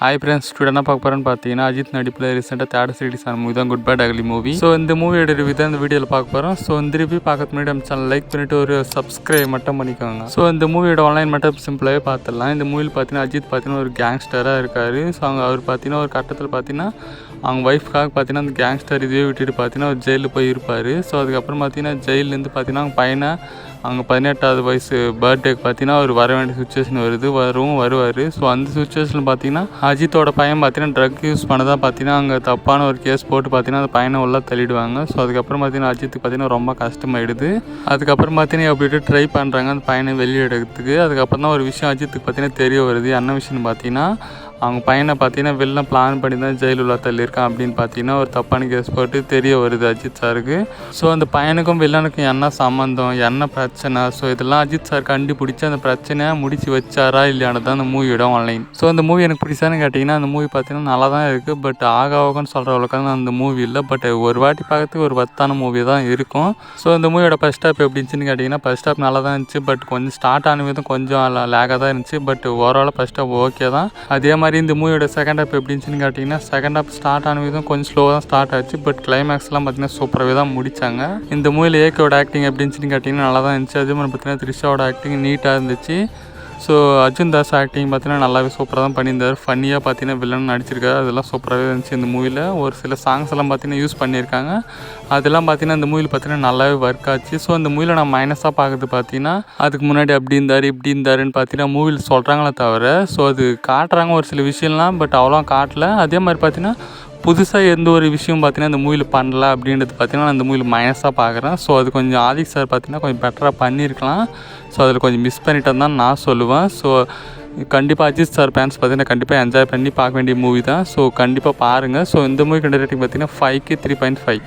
Hi friends ஸ்டூடெண்டாக பார்க்க போகிறேன்னு பார்த்தீங்கன்னா அஜித் நடிப்பில் ரீசெண்டாக தேர்ட் சிரிஸ் ஆன மூவி தான் good bad ugly movie so இந்த மூவியோட ரிவ்யூ தான் இந்த வீடியோவில் பார்க்க போகிறோம் ஸோ இந்த ரிவ்யூ பார்க்கறது முன்னாடி நம்ம சேனல் லைக் பண்ணிட்டு ஒரு சப்ஸ்கிரைப் மட்டும் பண்ணிக்கோங்க. ஸோ இந்த மூவியோட ஆன்லைன் மட்டும் சிம்பிளாகவே பார்த்துடலாம். இந்த மூவியில் பார்த்தீங்கன்னா அஜித் பார்த்தீங்கன்னா ஒரு கேங்ஸ்டராக இருக்கார். ஸோ அவங்க அவர் பார்த்தீங்கன்னா ஒரு கட்டத்தில் பார்த்தீங்கன்னா அவங்க ஒய்ஃப்காக பார்த்தீங்கன்னா அந்த கேங்ஸ்டர் இதுவே விட்டுட்டு பார்த்தீங்கன்னா அவர் ஜெயிலில் போய் இருப்பார். ஸோ அதுக்கப்புறம் பார்த்தீங்கன்னா ஜெயிலேருந்து பார்த்தீங்கன்னா அவங்க பையனை அவங்க பதினெட்டாவது வயசு பர்த்டேக்கு பார்த்தீங்கன்னா அவர் வர வேண்டிய சுச்சுவேஷன் வருது. வரும் வருவார். ஸோ அந்த சுச்சுவேஷனில் பார்த்தீங்கன்னா அஜித்தோட பையன் பார்த்தீங்கன்னா ட்ரக் யூஸ் பண்ணதான் பார்த்தீங்கன்னா அங்கே தப்பான ஒரு கேஸ் போட்டு பார்த்தீங்கன்னா அந்த பையனை உள்ள தள்ளிடுவாங்க. ஸோ அதுக்கப்புறம் பார்த்தீங்கன்னா அஜித்துக்கு பார்த்தீங்கன்னா ரொம்ப கஷ்டமாயிடுது. அதுக்கப்புறம் பார்த்தீங்கன்னா எப்படி ட்ரை பண்ணுறாங்க அந்த பையனை வெளியே எடுக்கிறதுக்கு. அதுக்கப்புறம் தான் ஒரு விஷயம் அஜித்துக்கு பார்த்தீங்கன்னா தெரிய வருது. என்ன விஷயம்னு பார்த்தீங்கன்னா அவங்க பையனை பார்த்தீங்கன்னா வெளில பிளான் பண்ணி தான் ஜெயில் உள்ள தள்ளியிருக்கான் அப்படின்னு பார்த்தீங்கன்னா ஒரு தப்பான கேஸ் போட்டு தெரிய வருது அஜித் சாருக்கு. ஸோ அந்த பையனுக்கும் வில்லனுக்கும் என்ன சம்மந்தம் என்ன பிரச்சனை? ஸோ இதெல்லாம் அஜித் சார் கண்டுபிடிச்சி அந்த பிரச்சனையை முடிச்சு வச்சாரா இல்லையானது தான் அந்த மூவியோட ஆன்லைன் ஸோ அந்த மூவி எனக்கு பிடிச்சான்னு கேட்டிங்கன்னா அந்த மூவி பார்த்தீங்கன்னா நல்லா தான் இருக்குது பட் ஆக ஆகன்னு சொல்கிற அளவுக்கு அந்த மூவி இல்லை. பட் ஒரு வாட்டி பார்க்கறதுக்கு ஒரு வத்தான மூவி தான் இருக்கும். ஸோ அந்த மூவியோட ஃபஸ்ட் ஸ்டாப் எப்படி இருந்துச்சுன்னு கேட்டிங்கன்னா ஃபஸ்ட் ஸ்டாப் நல்லா தான் இருந்துச்சு. பட் கொஞ்சம் ஸ்டார்ட் ஆன விதம் கொஞ்சம் லேக்காக தான் இருந்துச்சு. But overall first stop okay தான். அதே மாதிரி மாதிரி இந்த மூவியோட செகண்ட் ஹாப் எப்படின்னு இருந்துச்சுன்னு கேட்டிங்கன்னா செகண்ட் ஹாப் ஸ்டார்ட் ஆன விதம் கொஞ்சம் ஸ்லோவாக தான் ஸ்டார்ட் ஆச்சு. பட் கிளைமேக்ஸ்லாம் பார்த்தீங்கன்னா சூப்பராகவே தான் முடிச்சாங்க. இந்த மூவியில் ஏகேவோட ஆக்டிங் எப்படின்னு இருந்துச்சுன்னு கேட்டிங்கன்னா நல்லா தான் இருந்துச்சு. அதே மாதிரி பார்த்தீங்கன்னா த்ரிஷாவோட ஆக்டிங் நீட்டாக இருந்துச்சு. ஸோ அர்ஜுன் தாஸ் ஆக்டிங் பார்த்தீங்கன்னா நல்லாவே சூப்பராக தான் பண்ணியிருந்தார். ஃபன்னியாக பார்த்தீங்கன்னா வில்லன் நடிச்சிருக்காரு. அதெல்லாம் சூப்பராகவே இருந்துச்சு இந்த மூவியில் ஒரு சில சாங்ஸ் எல்லாம் பார்த்தீங்கன்னா யூஸ் பண்ணியிருக்காங்க. அதெல்லாம் பார்த்தீங்கன்னா இந்த மூவியில் பார்த்தீங்கன்னா நல்லாவே ஒர்க் ஆச்சு. ஸோ அந்த மூவியில் நான் மைனஸாக பார்க்குறது பார்த்தீங்கன்னா அதுக்கு முன்னாடி அப்படி இருந்தார் இப்படி இருந்தாருன்னு பார்த்தீங்கன்னா மூவியில் சொல்கிறாங்களே தவிர ஸோ அது காட்டுறாங்க ஒரு சில விஷயம்லாம் பட் அவ்வளோ காட்டல. அதே மாதிரி பார்த்தீங்கன்னா புதுசாக எந்த ஒரு விஷயம் பார்த்தீங்கன்னா இந்த மூவியில் பண்ணல அப்படின்றது பார்த்தீங்கன்னா நான் இந்த மூவியில் மைனஸாக பார்க்குறேன் ஸோ அது கொஞ்சம் ஆதிக் சார் பார்த்தீங்கன்னா கொஞ்சம் பெட்டராக பண்ணியிருக்கலாம். ஸோ அதில் கொஞ்சம் மிஸ் பண்ணிட்டேன்னு தான் நான் சொல்லுவேன். ஸோ கண்டிப்பாக அஜித் சார் ஃபேன்ஸ் பார்த்தீங்கன்னா கண்டிப்பாக என்ஜாய் பண்ணி பார்க்க வேண்டிய மூவி தான். ஸோ கண்டிப்பாக பாருங்கள் ஸோ இந்த மூவி கண்ட ரேட்டிங் பார்த்தீங்கன்னா ஃபைவ்க்கு த்ரீ பாயிண்ட் ஃபைவ்